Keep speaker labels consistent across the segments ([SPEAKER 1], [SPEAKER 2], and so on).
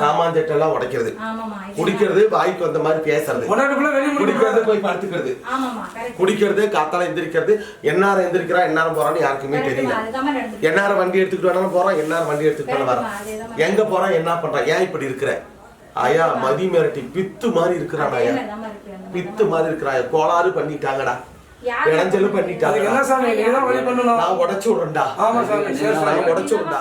[SPEAKER 1] சாமான் செட்டெல்லாம் உடைக்கிறது. குடிக்கிறது வாய்க்கு வந்த மாதிரி பேசுறது. குடிக்கிறது போய் படுத்துக்கிறது.
[SPEAKER 2] ஆமாமா கரெக்ட்
[SPEAKER 1] குடிக்கிறது காத்தால எந்திரிக்கிறது எந்நேரம் எந்திரிக்கிறா எந்நேரம் போறான்னு யாருக்குமே தெரியல. எந்நேரம் வண்டி எடுத்துக்கிட்டு வேணாலும் போறான் எந்நேரம் வண்டி எடுத்துக்கிட்டு வரான். எங்க போறான் என்ன பண்றான்? ஏன் இப்படி இருக்கிற? ஆயா மதி மிரட்டி பித்து மாதிரி இருக்கிறான் ஆயா. பித்து மாதிரி இருக்கிறான் கோளாறு பண்ணிட்டாங்கடா.
[SPEAKER 3] அதுக்கு
[SPEAKER 1] பண்ணிட்டாங்க
[SPEAKER 3] என்ன சாமி நீங்க தான் வழி பண்ணணும்?
[SPEAKER 1] நான் உடைச்சு விடுறேன்டா.
[SPEAKER 3] ஆமா சாமி சரி
[SPEAKER 1] நான் உடைச்சு விடுறேன்டா.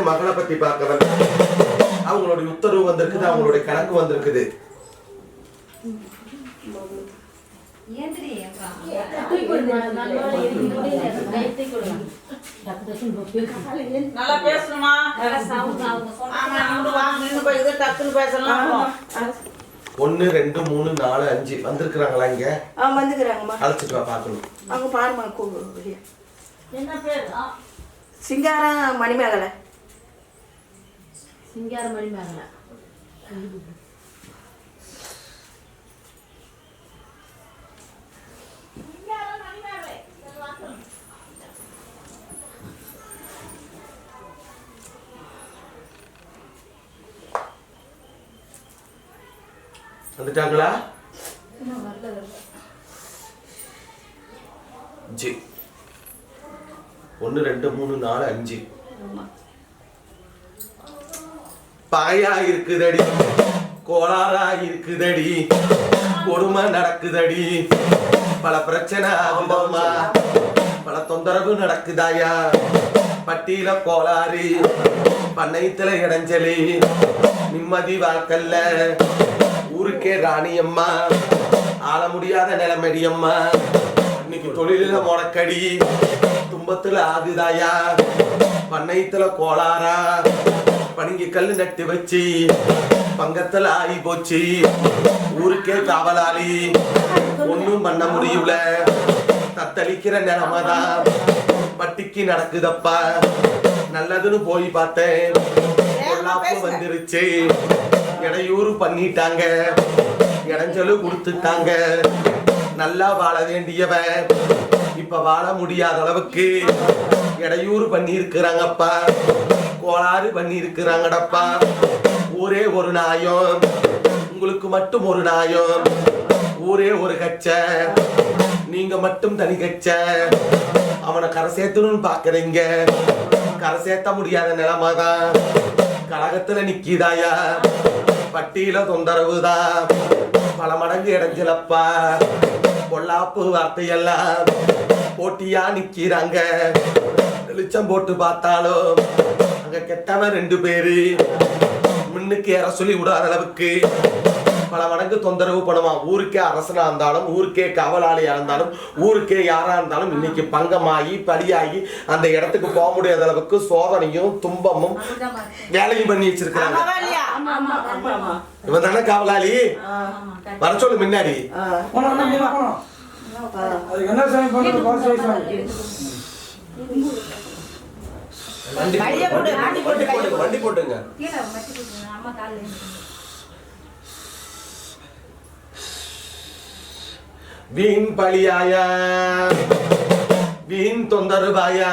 [SPEAKER 1] வந்தேன் மகளை பத்தி பார்க்க வந்தேன் அவங்களுடைய உத்தரவு வந்திருக்குது அவங்களுடைய கணக்கு வந்திருக்குது.
[SPEAKER 4] நல்லா பேசணுமா? டக்குன்னு பேசலாம்.
[SPEAKER 1] ஒன்னு ரெண்டு மூணு நாலு அஞ்சு. வந்திருக்கிறாங்களா இங்க?
[SPEAKER 5] வந்துக்கிறாங்கம்மா
[SPEAKER 1] அழைச்சிட்டு வா பார்க்கணும்.
[SPEAKER 5] அவங்க பாருமா கூப்பிடு
[SPEAKER 4] என்ன பேர்?
[SPEAKER 5] சிங்காரம் மணிமேகலை.
[SPEAKER 6] சிங்காரமணி மேகலை
[SPEAKER 1] வந்துட்டாங்களா? அஞ்சு ஒன்னு ரெண்டு மூணு நாலு அஞ்சு. பாயா இருக்குதடி. கோளாறா இருக்குதடி. கொடுமை நடக்குதடி. பல பிரச்சனை ஆகுதம்மா பல தொந்தரவு நடக்குதாயா? பட்டியல கோளாறு பண்ணையத்துல இடைஞ்சலி நிம்மதி வாழ்க்கல்ல ஊருக்கே ராணியம்மா ஆள முடியாத நிலைமடியம்மா இன்னைக்கு தொழில முடக்கடி. துன்பத்துல ஆகுதாயா? பண்ணையத்துல கோளாரா பனிங்கி கல்லு நட்டு வச்சு பங்கத்துல ஆகி போச்சு. ஊருக்கே காவலாளி ஒண்ணும் பண்ண முடியல. தத்தளிக்கிற நிலைமைதான். பட்டிக்கு நடக்குதப்பா. நல்லதுன்னு போய் பார்த்தேன். பொல்லாப்பு வந்துருச்சு. இடையூறு பண்ணிட்டாங்க. இடைஞ்சலு கொடுத்துட்டாங்க. நல்லா வாழ வேண்டியவன். இப்ப வாழ முடியாத அளவுக்கு இடையூறு பண்ணி இருக்கிறாங்கப்பா கோளாறு பண்ணி இருக்கிறாங்கடப்பா ஊரே ஒரு நாயம் உங்களுக்கு மட்டும் ஒரு நாயம். ஊரே ஒரு கச்ச நீங்க மட்டும் தனி கச்ச. அவனை கரை சேர்த்தணும்னு பாக்குறீங்க. கரை சேர்த்த முடியாத நிலைமைதான். கழகத்துல நிக்கிதாயா? பட்டியல தொந்தரவுதான் பல மடங்கு இடைஞ்சலப்பா. பொல்லாப்பு வார்த்தையெல்லாம் போட்டியா நிக்கிறாங்க. வெளிச்சம் போட்டு பார்த்தாலும் அங்க கெட்டவன் ரெண்டு பேரு. முன்னுக்கு ஏற சொல்லி விடாத அளவுக்கு. பல மடங்கு தொந்தரவு பண்ணுவான். ஊருக்கே அரசனா இருந்தாலும் ஊருக்கே காவலாளியா இருந்தாலும் ஊருக்கே யாரா இருந்தாலும் இன்னைக்கு பங்கமாகி பலியாகி அந்த இடத்துக்கு போக முடியாத அளவுக்கு சோதனையும் துன்பமும். வேலையும் பண்ணி வச்சிருக்காங்க இவன் தானே காவலாளி. வர சொல்லு முன்னாடி.
[SPEAKER 3] என்ன சாமி பண்றது பாஸ் சாமி
[SPEAKER 1] வண்டி
[SPEAKER 4] கையை போடு, வண்டி
[SPEAKER 1] போட்டுங்க. வீண் பழியாயா வீண் தொந்தரவாயா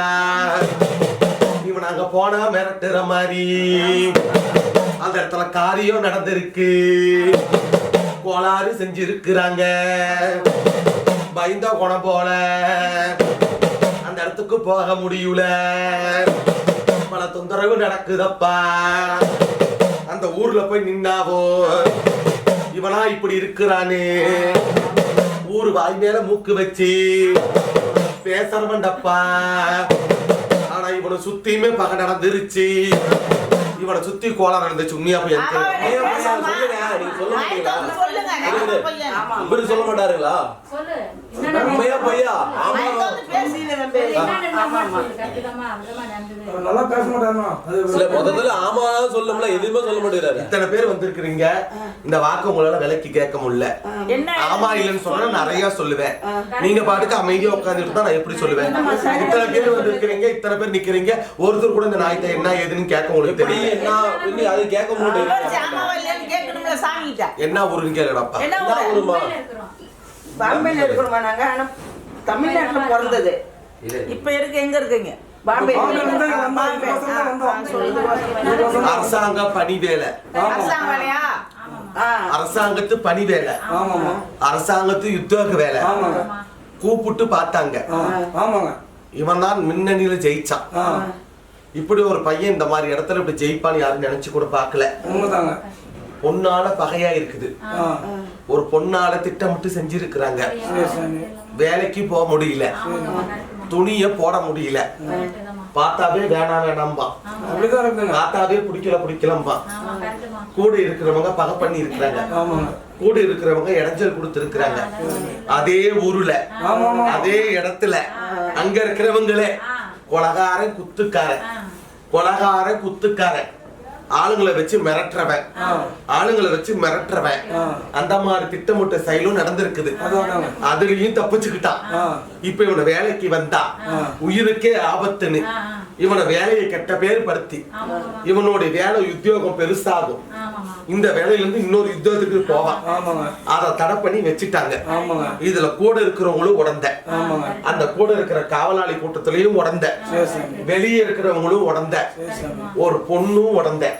[SPEAKER 1] இவன் அங்க போனா மிரட்டுற மாதிரி. அந்த இடத்துல காரியம் நடந்திருக்கு. கோளாறு செஞ்சிருக்கிறாங்க. பயந்த குணம் போல அந்த இடத்துக்கு போக முடியல. பல நடக்குதப்பா. அந்த ஊர்ல போய் நின்னாவோ இவனா இப்படி இருக்கிறானே. ஊரு வாய் மேல மூக்கு வச்சு பேசறவன்டப்பா. ஆனா இவனை சுத்தியுமே பக நடந்துருச்சு. இவனை சுத்தி கோலம் நடந்துச்சு உண்மையா போய்
[SPEAKER 6] இவரு சொல்ல மாட்டாருங்களா? உண்மையா
[SPEAKER 3] அவர் நல்லா பேச
[SPEAKER 6] முதல்ல ஆமா சொல்லும்ல எதுவுமே சொல்ல மாட்டேங்கிறாரு.
[SPEAKER 1] இத்தனை பேர் வந்திருக்கிறீங்க. இந்த வாக்கு உங்களால விலைக்கு கேட்க முடியல.
[SPEAKER 4] என்ன?
[SPEAKER 1] ஆமா இல்லைன்னு சொன்னா நிறைய சொல்லுவேன். நீங்க பாட்டுக்கு அமைதியா உட்காந்துட்டு தான் நான் எப்படி சொல்லுவேன்? இத்தனை பேர் வந்திருக்கிறீங்க இத்தனை பேர் நிக்கிறீங்க. ஒருத்தர் கூட இந்த நாயத்தை என்ன ஏதுன்னு கேட்க உங்களுக்கு
[SPEAKER 6] எப்படி என்ன இன்னும் அது கேட்க
[SPEAKER 4] சாமிகிட்ட.
[SPEAKER 1] என்ன ஊருன்னு கேளுடப்பா
[SPEAKER 4] என்ன
[SPEAKER 6] என்ன
[SPEAKER 4] ஊரு?
[SPEAKER 6] ஊருமா?
[SPEAKER 2] உண்மையில இருக்கிறோம்.
[SPEAKER 5] பாம்பேல இருக்கிறோமா நாங்க? ஆனா தமிழ்நாட்டுல பிறந்தது.
[SPEAKER 4] இப்ப இருக்கு எங்க இருக்கீங்க.
[SPEAKER 1] அரசாங்க பணி வேலை. அரசாங்கத்து பணி வேலை. அரசாங்கத்து யுத்தக வேலை. கூப்பிட்டு பார்த்தாங்க. இவன் தான் முன்னணியில ஜெயிச்சான். இப்படி ஒரு பையன் இந்த மாதிரி இடத்துல இப்படி ஜெயிப்பான்னு யாரும் நினைச்சு கூட பார்க்கல.
[SPEAKER 3] உண்மைதாங்க.
[SPEAKER 1] பொண்ணால பகையா இருக்குது.
[SPEAKER 3] ஆ
[SPEAKER 1] ஒரு பொண்ணால திட்டமிட்டு செஞ்சிருக்கிறாங்க. வேலைக்கு போக முடியல. துணிய போட முடியல. பார்த்தாவே வேணாம் வேணாம்பா பார்த்தாவே பிடிக்கல பிடிக்கலம்பா. கூட இருக்கிறவங்க பகை பண்ணி இருக்கிறாங்க கூட இருக்கிறவங்க இடைஞ்சல் கொடுத்து இருக்கிறாங்க அதே ஊர்ல அதே இடத்துல அங்க இருக்கிறவங்களே கொலகாரன் குத்துக்காரன்.
[SPEAKER 2] ஆ.
[SPEAKER 1] கொலகாரன் குத்துக்காரன். ஆளுங்களை வச்சு மிரட்டுறவன். ஆளுங்களை வச்சு மிரட்டுறவன். அந்த மாதிரி திட்டமிட்ட செயலும் நடந்திருக்குது. அதுலயும் தப்பிச்சுக்கிட்டான். இப்ப இவனை வேலைக்கு வந்தா. உயிருக்கே ஆபத்துன்னு. இவனை வேலையை கெட்ட பேர் படுத்தி. இவனுடைய வேலை உத்தியோகம் பெருசாகும். இந்த வேலையில இருந்து இன்னொரு யுத்தத்துக்கு போவான் அதை தடை பண்ணி வச்சுட்டாங்க. இதுல கூட இருக்கிறவங்களும் உடந்த. அந்த கூட இருக்கிற காவலாளி கூட்டத்திலையும் உடந்த. வெளியே இருக்கிறவங்களும் உடந்த. ஒரு பொண்ணும் உடந்த.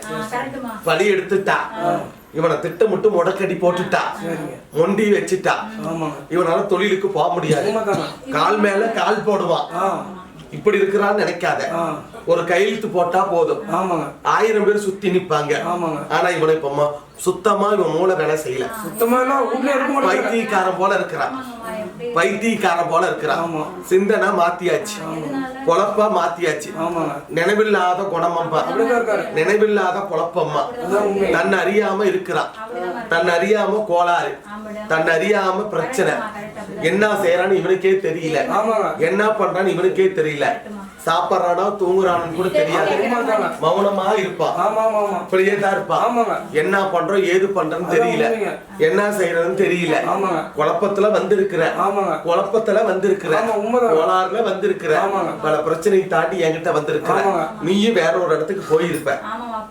[SPEAKER 1] பலி எடுத்துட்டா. இவனை திட்டமிட்டு முடக்கடி போட்டுட்டா.
[SPEAKER 3] சரிங்க.
[SPEAKER 1] மொண்டி வச்சுட்டா. இவனால தொழிலுக்கு போக முடியாது. கால் மேல கால் போடுவான்.
[SPEAKER 3] ஆ.
[SPEAKER 1] இப்படி இருக்கிறான்னு நினைக்காத. ஒரு கையெழுத்து போட்டா போதும்.
[SPEAKER 3] ஆமாங்க.
[SPEAKER 1] ஆயிரம் பேர் சுத்தி நிப்பாங்க.
[SPEAKER 3] ஆமாங்க.
[SPEAKER 1] ஆனா இவனை இப்ப சுத்தமா இவன் மூளை வேலை செய்யல.
[SPEAKER 3] சுத்தமா
[SPEAKER 1] பைத்தியக்காரன் போல இருக்கிறான். பைத்தியக்காரன் போல இருக்கிறான். சிந்தனை மாத்தியாச்சு. பொழப்பா மாத்தியாச்சு. நினைவில்லாத குணமம்பா நினைவில்லாத குழப்பம்மா தன்னை அறியாம இருக்கிறான் தன்னை அறியாம கோளாறு. தன்னை அறியாம பிரச்சனை. என்ன செய்யறான்னு இவனுக்கே தெரியல. என்ன பண்றான்னு இவனுக்கே தெரியல. சாப்பிட்றானா தூங்குறானு கூட தெரியாது. மௌனமா இருப்பான்
[SPEAKER 3] ஆமா ஆமா ஆமா.
[SPEAKER 1] அப்படியே தான் இருப்பான்
[SPEAKER 3] ஆமாங்க.
[SPEAKER 1] என்ன பண்றோம் ஏது பண்றோம்னு தெரியல. என்ன செய்யறதுன்னு தெரியல. குழப்பத்துல வந்திருக்கிற.
[SPEAKER 3] ஆமாங்க.
[SPEAKER 1] குழப்பத்துல வந்திருக்கிற. கோளாறுல வந்திருக்கிற.
[SPEAKER 3] ஆமாங்க.
[SPEAKER 1] பல பிரச்சனையை தாண்டி என்கிட்ட வந்திருக்கிற. நீயும் வேற ஒரு இடத்துக்கு போயிருப்ப.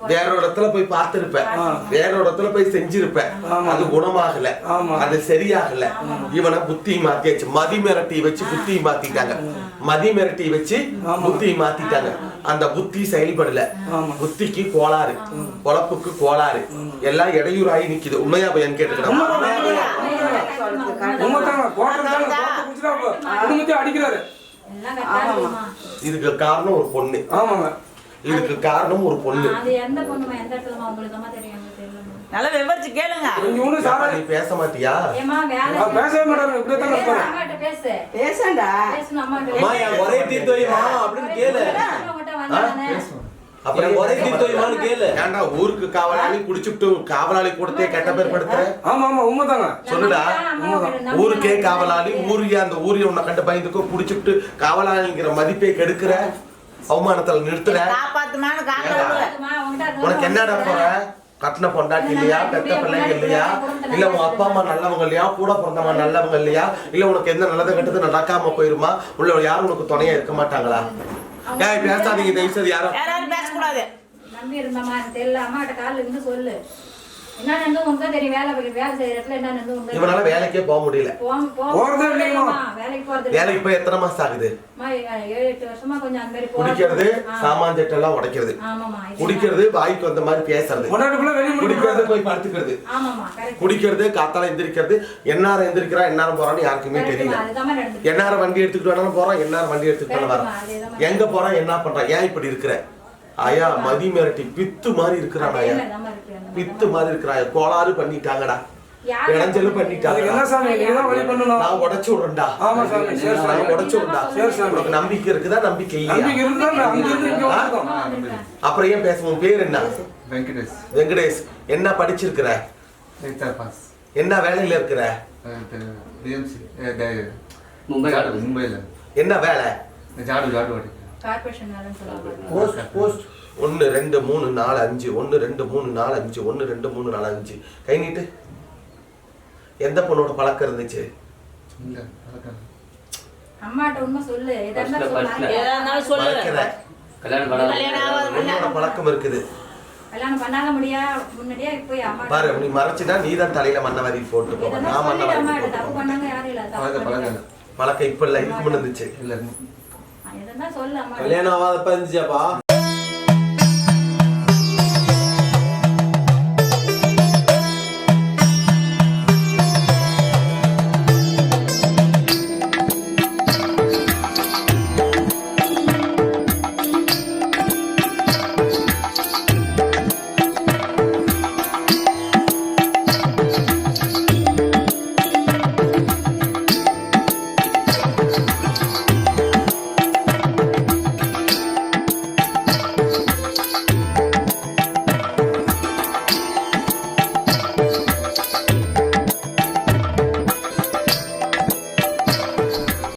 [SPEAKER 1] வேற ஒரு இடத்துல போய் பார்த்திருப்ப. வேற ஒரு இடத்துல போய் செஞ்சிருப்ப.
[SPEAKER 3] ஆமா.
[SPEAKER 1] அது குணமாகல.
[SPEAKER 3] ஆமா.
[SPEAKER 1] அது சரியாகல. இவனை புத்தி மாத்தியாச்சு. மதி மிரட்டி வச்சு புத்தி மாத்திட்டாங்க. மதி மிரட்டி வச்சு. புத்தி மாத்திட்டாங்க. அந்த புத்தி செயல்படல.
[SPEAKER 3] ஆமா.
[SPEAKER 1] புத்திக்கு கோளாறு. பொழப்புக்கு கோளாறு. எல்லாம் இடையூறாகி நிக்குது. உண்மையா பையன் கேட்டுக்கிறேன்
[SPEAKER 3] உண்மைதாங்க கோட்டை கோட்டை குடிச்சுட்டா குடும்பத்தையும் அடிக்கிறாரு.
[SPEAKER 2] எல்லாம் கரெக்டாமா
[SPEAKER 1] இதுக்கு காரணம் ஒரு பொண்ணு. இதுக்கு காரணம் ஒரு பொண்ணு.
[SPEAKER 4] நல்லா விவரிச்சு கேளுங்க.
[SPEAKER 3] இங்க ஒண்ணு சாரா
[SPEAKER 1] நீ பேச மாட்டியா?
[SPEAKER 2] ஏமா வேலை
[SPEAKER 3] பேசவே மாட்டாங்க இப்படியே தான்
[SPEAKER 2] பேசு,
[SPEAKER 3] இருப்பாரு
[SPEAKER 2] அம்மாட்ட பேசு. பேசணும் அம்மாட்ட
[SPEAKER 6] அம்மா என் ஒரே தீர்த்து வைமா அப்படின்னு கேளு.
[SPEAKER 1] அப்புறம்
[SPEAKER 6] ஒரே தீர்த்து வைமான்னு கேளு.
[SPEAKER 1] ஏன்டா ஊருக்கு காவலாளி குடிச்சுட்டு காவலாளி கூடத்தே கெட்ட பேர் படுத்துற?
[SPEAKER 3] ஆமா ஆமா உண்மைதாங்க.
[SPEAKER 1] சொல்லுடா.
[SPEAKER 2] ஊருக்கே
[SPEAKER 1] ஊருக்கே காவலாளி ஊரிய அந்த ஊரிய உன்னை கண்டு பயந்துக்கோ குடிச்சுட்டு காவலாளிங்கிற மதிப்பை கெடுக்கிற அவமானத்துல நிறுத்துற. உனக்கு என்னடா போற? கட்டின பொண்டாட்டி இல்லையா? பெத்த பிள்ளைங்க இல்லையா? இல்ல உங்க அப்பா அம்மா நல்லவங்க இல்லையா? கூட பிறந்தவங்க நல்லவங்க இல்லையா? இல்ல உனக்கு எந்த நல்லது கெட்டது நடக்காம போயிருமா? உள்ள யாரும் உனக்கு துணையா இருக்க மாட்டாங்களா? ஏய் பேசாதீங்க தயவு செய்து யாரும்
[SPEAKER 4] யாராவது பேசக்கூடாது.
[SPEAKER 2] நம்பி இருந்தம்மா எனக்கு தெரியல. அம்மாட்ட காலில் இருந்து சொல்லு. உனக்கு தெரியும் வேலை வேலை செய்யற இடத்துல
[SPEAKER 1] இவனால வேலைக்கே போக முடியல.
[SPEAKER 3] போறதே.
[SPEAKER 2] வேலைக்கு போறது
[SPEAKER 1] வேலைக்கு போய் எத்தனை மாசம் ஆகுது?
[SPEAKER 2] அம்மா, ஏழு எட்டு வருஷமா கொஞ்சம் அந்த மாதிரி போறது.
[SPEAKER 1] குடிக்கிறது. சாமான் உடைக்கிறது. குடிக்கிறது வாய்க்கு வந்த மாதிரி பேசுறது. குடிக்கிறது போய் படுத்துக்கிறது. குடிக்கிறது காத்தால எந்திரிக்கிறது எந்நேரம் எந்திரிக்கிறா எந்நேரம் போறான்னு யாருக்குமே தெரியல. எந்நேரம் வண்டி எடுத்துக்கிட்டு வேணாலும் போறான் எந்நேரம் வண்டி எடுத்துக்கிட்டு வரான்.
[SPEAKER 2] அதேதான்
[SPEAKER 1] எங்க போறான் என்ன பண்றான் ஏன் இப்படி இருக்கிற? ஐயா மதி மிரட்டி பித்து மாதிரி இருக்கிறான்
[SPEAKER 2] ஐயா
[SPEAKER 1] பித்து மாதிரி இருக்கிறாயா கோளாறு பண்ணிட்டாங்கடா.
[SPEAKER 3] இடைஞ்சல்
[SPEAKER 1] பண்ணிட்டாங்க நான் உடைச்சு விடுறேன்டா. நான் உடைச்சு விடுறா நம்பிக்கை இருக்குதா? நம்பிக்கை அப்புறம் ஏன் பேசுவோம்? பேர் என்ன?
[SPEAKER 7] வெங்கடேஷ்.
[SPEAKER 1] வெங்கடேஷ் என்ன படிச்சிருக்கிற? என்ன வேலையில இருக்கிற?
[SPEAKER 7] மும்பைல மும்பைல
[SPEAKER 1] என்ன வேலை? ஜாடு ஜாடு ஒன்று ரெண்டு மூணு நாலு அஞ்சு. ஒன்று ரெண்டு மூணு நாலு அஞ்சு. ஒன்று ரெண்டு மூணு நாலு அஞ்சு. கை நீட்டு. எந்த பொண்ணோட பழக்கம் இருந்துச்சு?
[SPEAKER 7] பழக்கம்
[SPEAKER 1] இருக்குது.
[SPEAKER 2] கல்யாணம் பண்ணாத முடியா? முன்னாடியே போய் அம்மா
[SPEAKER 1] பாரு நீ மறைச்சுனா நீ தான் தலையில போட்டு போவ நான்
[SPEAKER 2] இல்ல. தப்பு
[SPEAKER 7] பழக்கம்
[SPEAKER 1] இப்ப இல்ல இதுக்கு முன்ன இருந்துச்சு.
[SPEAKER 7] இல்ல
[SPEAKER 6] கல்யாணம் ஆகாதப்ப இருந்துச்சாப்பா